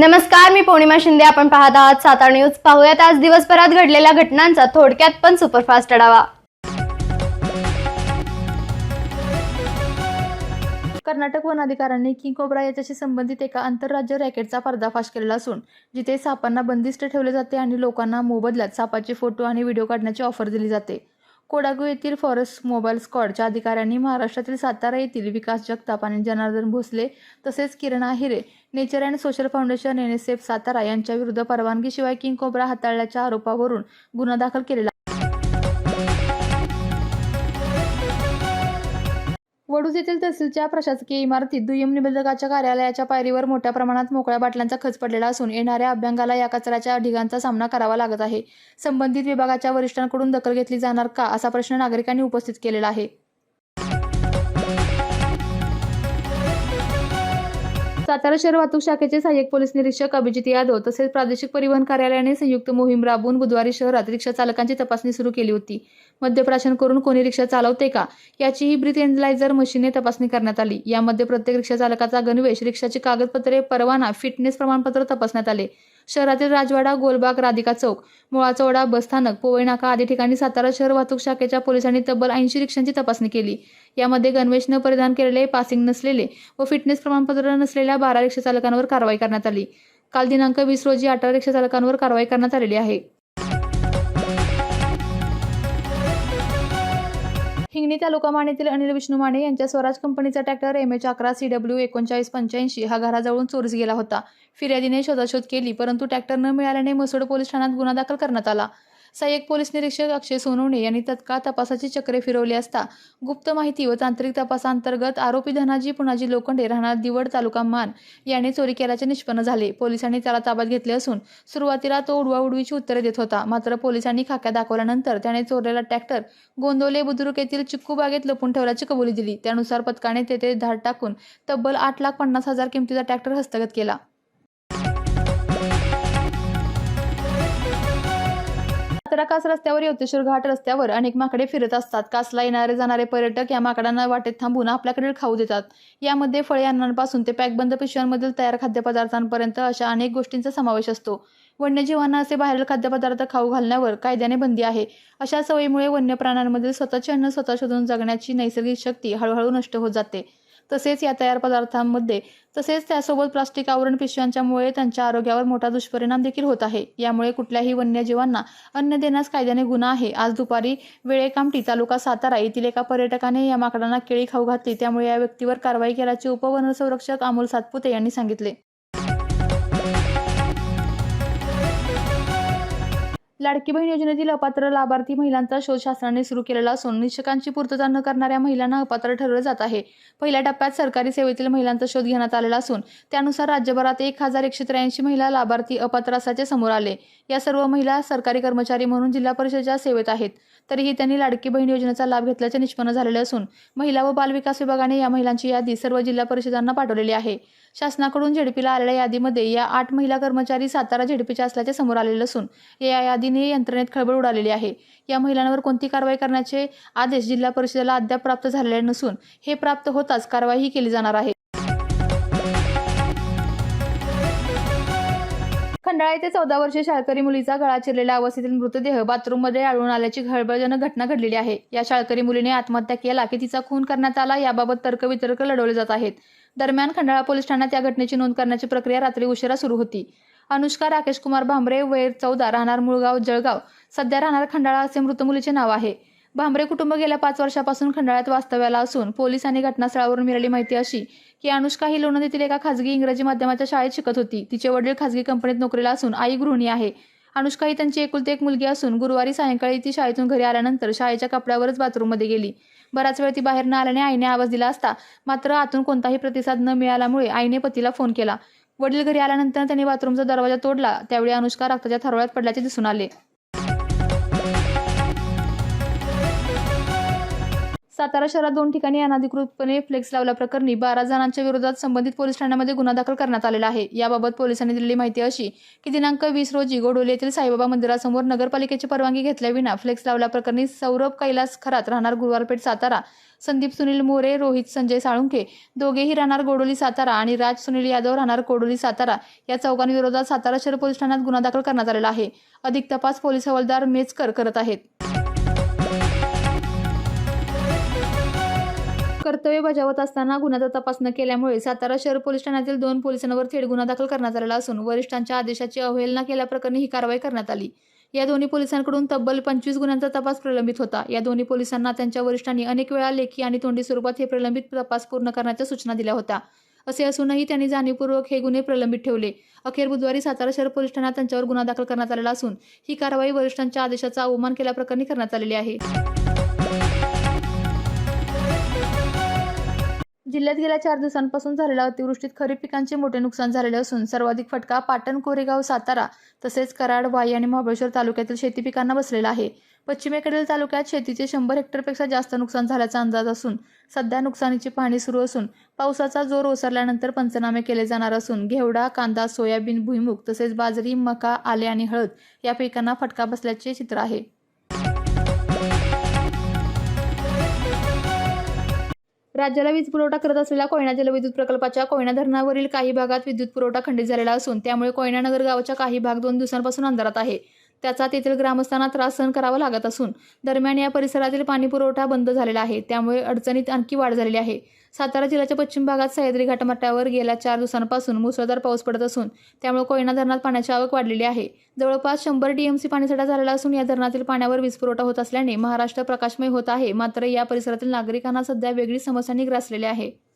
नमस्कार मी पौर्णिमा शिंदे. आपण पाहत आहात सातारा न्यूज. पाहूयात आज दिवसभरात घडलेल्या घटनांचा थोडक्यात पण सुपरफास्ट आढावा. कर्नाटक वन अधिकाऱ्यांनी किंग कोब्रा याच्याशी संबंधित एका आंतरराज्य रॅकेटचा पर्दाफाश केलेला असून जिथे सापांना बंदिस्त ठेवले जाते आणि लोकांना मोबदल्यात सापाचे फोटो आणि व्हिडिओ काढण्याची ऑफर दिली जाते. कोडागू येथील फॉरेस्ट मोबाईल स्क्वॉडच्या अधिकाऱ्यांनी महाराष्ट्रातील सातारा येथील विकास जगताप आणि जनार्दन भोसले तसेच Kiran Ahire nature and social foundation N S F Satara यांच्याविरुद्ध परवानगीशिवाय किंग कोब्रा हाताळल्याच्या आरोपावरून गुन्हा दाखल केलेला वडूज येथील तहसीलच्या प्रशासकीय इमारतीत दुय्यम निबंधकाच्या कार्यालयाच्या पायरीवर मोठ्या प्रमाणात मोकळ्या बाटल्यांचा खच पडलेला असून येणाऱ्या अभ्यंगाला या कचऱ्याच्या ढिगांचा सामना करावा लागत आहे. संबंधित विभागाच्या वरिष्ठांकडून दखल घेतली जाणार का असा प्रश्न नागरिकांनी उपस्थित केलेला आहे. सातारा शहर वाहतूक शाखेचे सहाय्यक पोलीस निरीक्षक अभिजित यादव तसेच प्रादेशिक परिवहन कार्यालयाने संयुक्त मोहीम राबवून बुधवारी शहरात रिक्षा चालकांची तपासणी सुरू केली होती. मद्यप्राशन करून कोणी रिक्षा चालवते का? याचीही ब्रीथ एनलायझर मशीनने तपासणी करण्यात आली. यामध्ये प्रत्येक रिक्षा चालकाचा गणवेश रिक्षाची कागदपत्रे परवाना फिटनेस प्रमाणपत्र तपासण्यात आले. शहरातील राजवाडा गोलबाग राधिका चौक मुळाचौडा बसस्थानक पोवई नाका आदी ठिकाणी सातारा शहर वाहतूक शाखेच्या पोलिसांनी तब्बल ऐंशी रिक्षांची तपासणी केली. यामध्ये गणवेश न परिधान केलेले पासिंग नसलेले व फिटनेस प्रमाणपत्र नसलेल्या बारा रिक्षा चालकांवर कारवाई करण्यात आली. काल दिनांक वीस रोजी अठरा रिक्षा चालकांवर कारवाई करण्यात आलेली आहे. हिंगणी तालुका मानेतील अनिल विष्णू माने यांच्या स्वराज कंपनीचा ट्रॅक्टर एम एच अकरा सी डब्ल्यू एकोणचाळीस पंच्याऐंशी हा घराजवळून चोरीस गेला होता. फिर्यादीने शोधाशोध केली परंतु ट्रॅक्टर न मिळाल्याने मसोड पोलीस ठाण्यात गुन्हा दाखल करण्यात आला. सहाय्यक पोलीस निरीक्षक अक्षय सोनवणे यांनी तत्काळ तपासाची चक्रे फिरवली असता गुप्त माहिती व तांत्रिक तपासांतर्गत आरोपी धनाजी पुनाजी लोखंडे राहणार दिवड तालुका मान याने चोरी केल्याचे निष्पन्न झाले. पोलिसांनी त्याला ताब्यात घेतले असून सुरुवातीला तो उडवाउडवीची उत्तरे देत होता. मात्र पोलिसांनी खाक्या दाखवल्यानंतर त्याने चोरलेला ट्रॅक्टर गोंदवले बुद्रुक येथील चिक्कू बागेत लपून ठेवल्याची कबुली दिली. त्यानुसार पथकाने तेथे धाड टाकून तब्बल आठ लाख पन्नास हजार किमतीचा ट्रॅक्टर हस्तगत केला. सातारा कास रस्त्यावर योतेश्वर घाट रस्त्यावर. अनेक माकडे फिरत असतात. कासला येणारे जाणारे पर्यटक या माकडांना वाटेत थांबून आपल्याकडे खाऊ देतात. यामध्ये फळे अन्नांपासून ते पॅकबंद पिशव्यांमधील तयार खाद्यपदार्थांपर्यंत अशा अनेक गोष्टींचा समावेश असतो. वन्यजीवांना असे बाहेरील खाद्यपदार्थ खाऊ घालण्यावर कायद्याने बंदी आहे. अशा सवयीमुळे वन्य प्राण्यांमधील स्वतःचे अन्न स्वतः शोधून जगण्याची नैसर्गिक शक्ती हळूहळू नष्ट होत जाते. तसेच या तयार पदार्थांमध्ये तसेच त्यासोबत प्लास्टिक आवरण पिशव्यांच्यामुळे त्यांच्या आरोग्यावर मोठा दुष्परिणाम देखील होत आहे. यामुळे कुठल्याही वन्यजीवांना अन्न देण्यास कायद्याने गुन्हा आहे. आज दुपारी वेळेकामटी तालुका सातारा येथील एका पर्यटकाने या माकडांना केळी खाऊ घातली. त्यामुळे या व्यक्तीवर कारवाई केल्याचे उपवनसंरक्षक अमोल सातपुते यांनी सांगितले. लाडकी बहीण योजनेतील अपात्र लाभार्थी महिलांचा शोध शासनाने सुरू केलेला असून निश्चकांची पूर्तता न करणाऱ्या महिलांना अपात्र ठरवलं जात आहे. पहिल्या टप्प्यात सरकारी सेवेतील महिलांचा शोध घेण्यात आलेला असून त्यानुसार राज्यभरात एक हजार एकशे त्र्याऐंशी महिला लाभार्थी अपात्र असल्याचे समोर आले. या सर्व महिला सरकारी कर्मचारी म्हणून जिल्हा परिषदेच्या सेवेत आहेत. तरीही त्यांनी लाडकी बहीण योजनेचा लाभ घेतल्याचे निष्पन्न झालेले असून महिला व बालविकास विभागाने या महिलांची यादी सर्व जिल्हा परिषदांना पाठवलेली आहे. शासनाकडून झेडपीला आलेल्या यादीमध्ये या आठ महिला कर्मचारी सातारा झेडपीच्या असल्याचे समोर आलेले असून या यादीने यंत्रणेत खळबळ उडालेली आहे. या महिलांवर कोणती कारवाई करण्याचे आदेश जिल्हा परिषदेला अद्याप प्राप्त झालेले नसून हे प्राप्त होताच कारवाई केली जाणार आहे. खंडाळा येथे चौदा वर्षीय शाळकरी मुलीचा गळा चिरलेल्या अवस्थेतील मृतदेह बाथरूममध्ये आढळून आल्याची खळबळजनक घटना घडलेली आहे. या शाळकरी मुलीने आत्महत्या केला की तिचा खून करण्यात आला याबाबत तर्कवितर्क लढवले जात आहेत. दरम्यान खंडाळा पोलीस ठाण्यात या घटनेची नोंद करण्याची प्रक्रिया रात्री उशिरा सुरू होती. अनुष्का राकेश कुमार भांबरे वैर चौदा राहणार मुळगाव जळगाव. सध्या राहणार खंडाळा असे मृत मुलीचे नाव आहे. भांबरे कुटुंब गेल्या पाच वर्षापासून खंडाळ्यात वास्तव्याला असून पोलिसांनी घटनास्थळावरून मिळाली माहिती अशी की अनुष्का ही लोणंदीतील एका खासगी इंग्रजी माध्यमाच्या शाळेत शिकत होती. तिचे वडील खासगी कंपनीत नोकरीला असून आई गृहिणी आहे. अनुष्का ही त्यांची एकुलती एक मुलगी असून गुरुवारी सायंकाळी ती शाळेतून घरी आल्यानंतर शाळेच्या कपड्यावरच बाथरूममध्ये गेली. बराच वेळ ती बाहेर न आल्याने आईने आवाज दिला असता मात्र आतून कोणताही प्रतिसाद न मिळाल्यामुळे आईने पतीला फोन केला. वडील घरी आल्यानंतर त्यांनी बाथरूमचा दरवाजा तोडला. त्यावेळी अनुष्का रक्ताच्या थरोळ्यात पडल्याचे दिसून आले. सातारा शहरात दोन ठिकाणी अनधिकृतपणे फ्लेक्स लावल्याप्रकरणी बारा जणांच्या विरोधात संबंधित पोलीस ठाण्यामध्ये गुन्हा दाखल करण्यात आलेला आहे. याबाबत पोलिसांनी दिलेली माहिती अशी की दिनांक वीस रोजी गोडोली येथील साईबाबा मंदिरासमोर नगरपालिकेची परवानगी घेतल्याविना फ्लेक्स लावल्याप्रकरणी सौरभ कैलास खरात राहणार गुरुवारपेठ सातारा संदीप सुनील मोरे रोहित संजय साळुंखे दोघेही राहणार गोडोली सातारा आणि राज सुनील यादव राहणार कोडोली सातारा या चौघांविरोधात सातारा शहर पोलीस ठाण्यात गुन्हा दाखल करण्यात आलेला आहे. अधिक तपास पोलीस हवालदार मेचकर करत आहेत. कर्तव्य बजावत असताना गुन्ह्याचा तपास न केल्यामुळे सातारा शहर पोलीस ठाण्यातील दोन पोलिसांवर थेट गुन्हा दाखल करण्यात आलेला असून वरिष्ठांच्या आदेशाची अवहेलना केल्याप्रकरणी ही कारवाई करण्यात आली. या दोन्ही पोलिसांकडून तब्बल पंचवीस गुन्ह्यांचा तपास प्रलंबित होता. या दोन्ही पोलिसांना त्यांच्या वरिष्ठांनी अनेक वेळा लेखी आणि तोंडी स्वरूपात हे प्रलंबित तपास पूर्ण करण्याच्या सूचना दिल्या होत्या. असे असूनही त्यांनी जाणीवपूर्वक हे गुन्हे प्रलंबित ठेवले. अखेर बुधवारी सातारा शहर पोलीस ठाण्यात त्यांच्यावर गुन्हा दाखल करण्यात आलेला असून ही कारवाई वरिष्ठांच्या आदेशाचा अवमान केल्याप्रकरणी करण्यात आलेली आहे. जिल्ह्यात गेल्या चार दिवसांपासून झालेल्या अतिवृष्टीत खरीप पिकांचे मोठे नुकसान झालेले असून सर्वाधिक फटका पाटण कोरेगाव सातारा तसेच कराड वाई आणि महाबळेश्वर तालुक्यातील शेती पिकांना बसलेला आहे. पश्चिमेकडील तालुक्यात शेतीचे शंभर हेक्टरपेक्षा जास्त नुकसान झाल्याचा अंदाज असून सध्या नुकसानीची पाहणी सुरू असून पावसाचा जोर ओसरल्यानंतर पंचनामे केले जाणार असून घेवडा कांदा सोयाबीन भुईमुग तसेच बाजरी मका आले आणि हळद या पिकांना फटका बसल्याचे चित्र आहे. राज्याला वीज पुरवठा करत असलेल्या कोयना जलविद्युत प्रकल्पाच्या कोयना धरणावरील काही भागात विद्युत पुरवठा खंडित झालेला असून त्यामुळे कोयनानगर गावाच्या काही भाग दोन दिवसांपासून अंधारात आहे. त्याचा तेथील ग्रामस्थांना त्रास सहन करावा लागत असून दरम्यान या परिसरातील पाणी पुरवठा बंद झालेला आहे. त्यामुळे अडचणीत आणखी वाढ झालेली आहे. सातारा जिल्ह्याच्या पश्चिम भागात सह्याद्री घाटमाट्यावर गेल्या चार दिवसांपासून मुसळधार पाऊस पडत असून त्यामुळे कोयना धरणात पाण्याची आवक वाढलेली आहे. जवळपास शंभर टीएमसी पाणीसाठा झालेला असून या धरणातील पाण्यावर वीज पुरवठा होत असल्याने महाराष्ट्र प्रकाशमय होत आहे. मात्र या परिसरातील नागरिकांना सध्या वेगळी समस्यांनी ग्रासलेली आहे.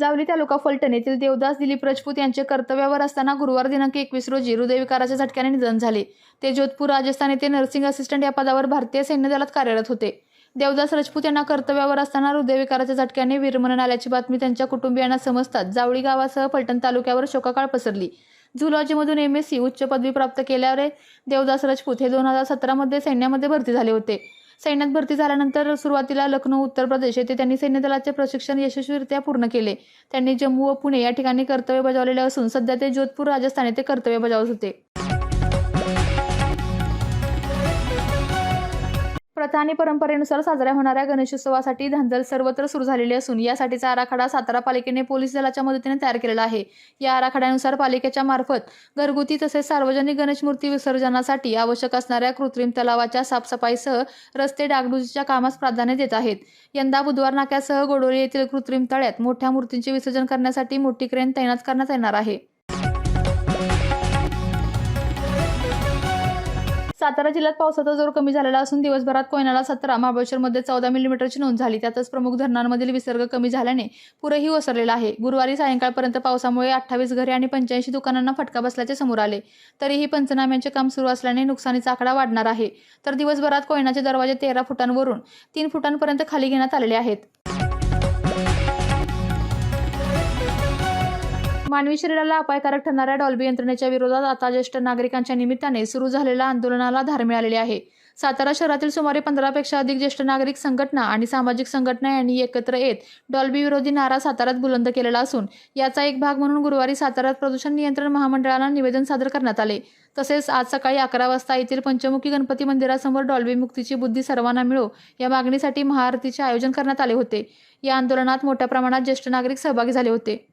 जावली तालुका फलटण येथील देवदास दिलीप राजपूत यांचे कर्तव्यावर असताना गुरुवार दिनांक एकवीस रोजी हृदयविकाराच्या झटक्याने निधन झाले. ते जोधपूर राजस्थान येथे नर्सिंग असिस्टंट या पदावर भारतीय सैन्य दलात कार्यरत होते. देवदास राजपूत यांना कर्तव्यावर असताना हृदयविकाराच्या झटक्याने वीरमरण आल्याची बातमी त्यांच्या कुटुंबियांना समजतात जावळी गावासह फलटण तालुक्यावर शोकाकाळ पसरली. झुलॉजीमधून एम एस सी उच्च पदवी प्राप्त केल्यावर देवदास राजपूत हे दोन हजार सतरामध्ये सैन्यामध्ये भरती झाले होते. सैन्यात भरती झाल्यानंतर सुरुवातीला लखनौ उत्तर प्रदेश येथे त्यांनी सैन्य दलाचे प्रशिक्षण यशस्वीरित्या पूर्ण केले. त्यांनी जम्मू व पुणे या ठिकाणी कर्तव्य बजावलेले असून सध्या ते जोधपूर राजस्थान येथे कर्तव्य बजावत होते. प्रथा आणि परंपरेनुसार साजऱ्या होणाऱ्या गणेशोत्सवासाठी धांदल सर्वत्र सुरू झालेली असून यासाठीचा आराखडा सातारा पालिकेने पोलीस दलाच्या मदतीने तयार केलेला आहे. या आराखड्यानुसार पालिकेच्या मार्फत घरगुती तसेच सार्वजनिक गणेश मूर्ती विसर्जनासाठी आवश्यक असणाऱ्या कृत्रिम तलावाच्या साफसफाईसह रस्ते डागडुजीच्या कामास प्राधान्य देत आहेत. यंदा बुधवार नाक्यासह गोडोली येथील कृत्रिम तळ्यात मोठ्या मूर्तींचे विसर्जन करण्यासाठी मोठी क्रेन तैनात करण्यात येणार आहे. सातारा जिल्ह्यात पावसाचा जोर कमी झालेला असून दिवसभरात कोयनाला सतरा महाबळेश्वरमध्ये चौदा मिलीमीटरची नोंद झाली. त्यातच प्रमुख धरणांमधील विसर्ग कमी झाल्याने पुरही ओसरलेला आहे. गुरुवारी सायंकाळपर्यंत पावसामुळे अठ्ठावीस घरे आणि पंच्याऐंशी दुकानांना फटका बसल्याचे समोर आले. तरीही पंचनाम्यांचे काम सुरू असल्याने नुकसानीचा आकडा वाढणार आहे. तर दिवसभरात कोयनाचे दरवाजे तेरा फुटांवरून तीन फुटांपर्यंत खाली घेण्यात आलेले आहेत. मानवी शरीराला अपायकारक ठरणाऱ्या डॉल्बी यंत्रणेच्या विरोधात आता ज्येष्ठ नागरिकांच्या निमित्ताने सुरू झालेल्या आंदोलनाला धार मिळालेली आहे. सातारा शहरातील सुमारे पंधरापेक्षा अधिक ज्येष्ठ नागरिक संघटना आणि सामाजिक संघटना यांनी एकत्र येत डॉल्बी विरोधी नारा साताऱ्यात बुलंद केलेला असून याचा एक भाग म्हणून गुरुवारी साताऱ्यात प्रदूषण नियंत्रण महामंडळाला निवेदन सादर करण्यात आले. तसेच आज सकाळी अकरा वाजता येथील पंचमुखी गणपती मंदिरासमोर डॉल्बी मुक्तीची बुद्धी सर्वांना मिळो या मागणीसाठी महाआरतीचे आयोजन करण्यात आले होते. या आंदोलनात मोठ्या प्रमाणात ज्येष्ठ नागरिक सहभागी झाले होते.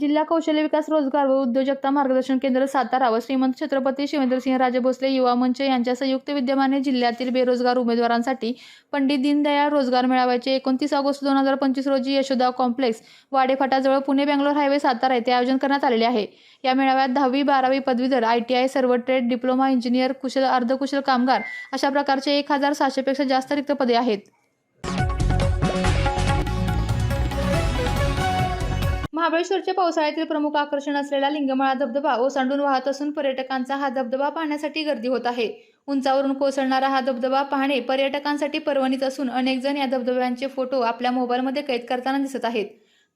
जिल्हा कौशल्य विकास रोजगार व उद्योजकता मार्गदर्शन केंद्र सातारा व श्रीमंत छत्रपती शिवेंद्रसिंह राजे भोसले युवा मंच यांच्या संयुक्त विद्यमाने जिल्ह्यातील बेरोजगार उमेदवारांसाठी पंडित दीनदयाळ रोजगार मेळाव्याचे एकोणतीस ऑगस्ट दोन हजार पंचवीस रोजी यशोदा कॉम्प्लेक्स वाडेफाटाजवळ पुणे बँगलोर हायवे सातारा येथे आयोजन करण्यात आलेले आहे. या मेळाव्यात दहावी बारावी पदवीधर आय टी आय सर्व ट्रेड डिप्लोमा इंजिनियर कुशल अर्धकुशल कामगार अशा प्रकारचे एक हजार सहाशेपेक्षा जास्त रिक्त पदे आहेत. महाबळेश्वरच्या पावसाळ्यातील प्रमुख आकर्षण असलेला लिंगमाळा धबधबा ओसांडून वाहत असून पर्यटकांचा हा धबधबा पाहण्यासाठी गर्दी होत आहे. उंचावरून कोसळणारा हा धबधबा पाहणे पर्यटकांसाठी पर्वणीत असून अनेक जण या धबधब्यांचे फोटो आपल्या मोबाईलमध्ये कैद करताना दिसत आहेत.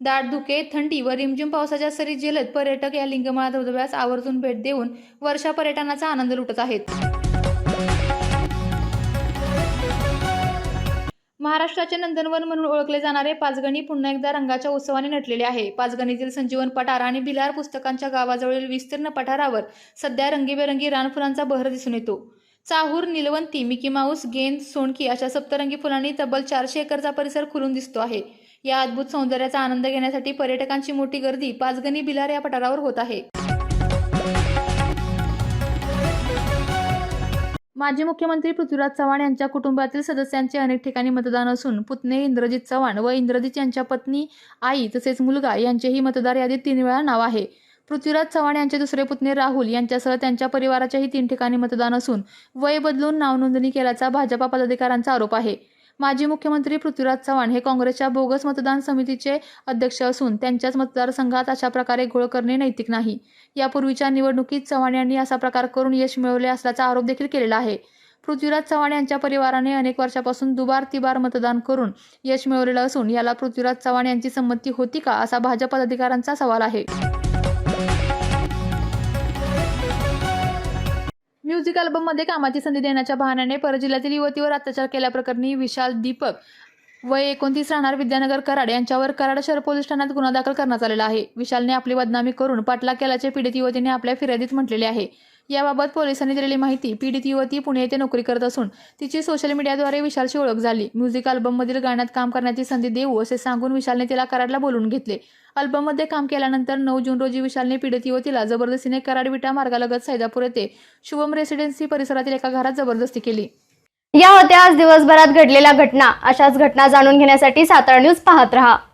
दाट धुके थंडी व रिमझिम पावसाच्या सरी झेलत पर्यटक या लिंगमाळा धबधब्यास आवर्जून भेट देऊन वर्षा पर्यटनाचा आनंद लुटत आहेत. महाराष्ट्राचे नंदनवन म्हणून ओळखले जाणारे पाचगणी पुन्हा एकदा रंगाच्या उत्सवाने नटलेले आहे. पाचगणीतील संजीवन पठार आणि बिलार पुस्तकांच्या गावाजवळील विस्तीर्ण पठारावर सध्या रंगीबेरंगी रानफुलांचा बहर दिसून येतो. चाहूर निलवंती मिकी माऊस गेंद सोनकी अशा सप्तरंगी फुलांनी तब्बल चारशे एकरचा परिसर खुलून दिसतो आहे. या अद्भुत सौंदर्याचा आनंद घेण्यासाठी पर्यटकांची मोठी गर्दी पाचगणी बिलार या पठारावर होत आहे. माजी मुख्यमंत्री पृथ्वीराज चव्हाण यांच्या कुटुंबातील सदस्यांचे अनेक ठिकाणी मतदान असून पुतणे इंद्रजित चव्हाण व इंद्रजित यांच्या पत्नी आई तसेच मुलगा यांचेही मतदार यादीत तीन वेळा नाव आहे. पृथ्वीराज चव्हाण यांचे दुसरे पुतणे राहुल यांच्यासह त्यांच्या परिवाराच्याही तीन ठिकाणी मतदान असून वय बदलून नाव नोंदणी केल्याचा भाजपा पदाधिकाऱ्यांचा आरोप आहे. माजी मुख्यमंत्री पृथ्वीराज चव्हाण हे काँग्रेसच्या बोगस मतदान समितीचे अध्यक्ष असून त्यांच्याच मतदारसंघात अशा प्रकारे घोळ करणे नैतिक नाही. यापूर्वीच्या निवडणुकीत चव्हाण यांनी असा प्रकार करून यश मिळवले असल्याचा आरोप देखील केलेला आहे. पृथ्वीराज चव्हाण यांच्या परिवाराने अनेक वर्षापासून दुबार तिबार मतदान करून यश मिळवलेलं असून याला पृथ्वीराज चव्हाण यांची संमती होती का असा भाजप पदाधिकाऱ्यांचा सवाल आहे. म्युझिक अल्बममध्ये कामाची संधी देण्याच्या बहाण्याने परजिल्ह्यातील युवतीवर अत्याचार केल्याप्रकरणी विशाल दीपक वय एकोणतीस राहणार विद्यानगर कराड यांच्यावर कराड शहर पोलीस ठाण्यात गुन्हा दाखल करण्यात आलेला आहे. विशालने आपली बदनामी करून पाठलाग केल्याचे पीडित युवतीने आपल्या फिर्यादीत म्हटलेले आहे. याबाबत पोलिसांनी दिलेली माहिती पीडित युवती पुणे येथे नोकरी करत असून तिची सोशल मीडियाद्वारे विशालची ओळख झाली. म्युझिक अल्बममधील गाण्यात काम करण्याची संधी देऊ असे सांगून विशालने तिला कराडला बोलून घेतले. अल्बममध्ये काम केल्यानंतर नऊ जून रोजी विशालने पीडित युवतीला जबरदस्तीने कराड विटा मार्गालगत सैदापूर येथे शुभम रेसिडेन्सी परिसरातील एका घरात जबरदस्ती केली. या होत्या आज दिवसभरात घडलेल्या घटना. अशाच घटना जाणून घेण्यासाठी सातारा न्यूज पाहत रहा.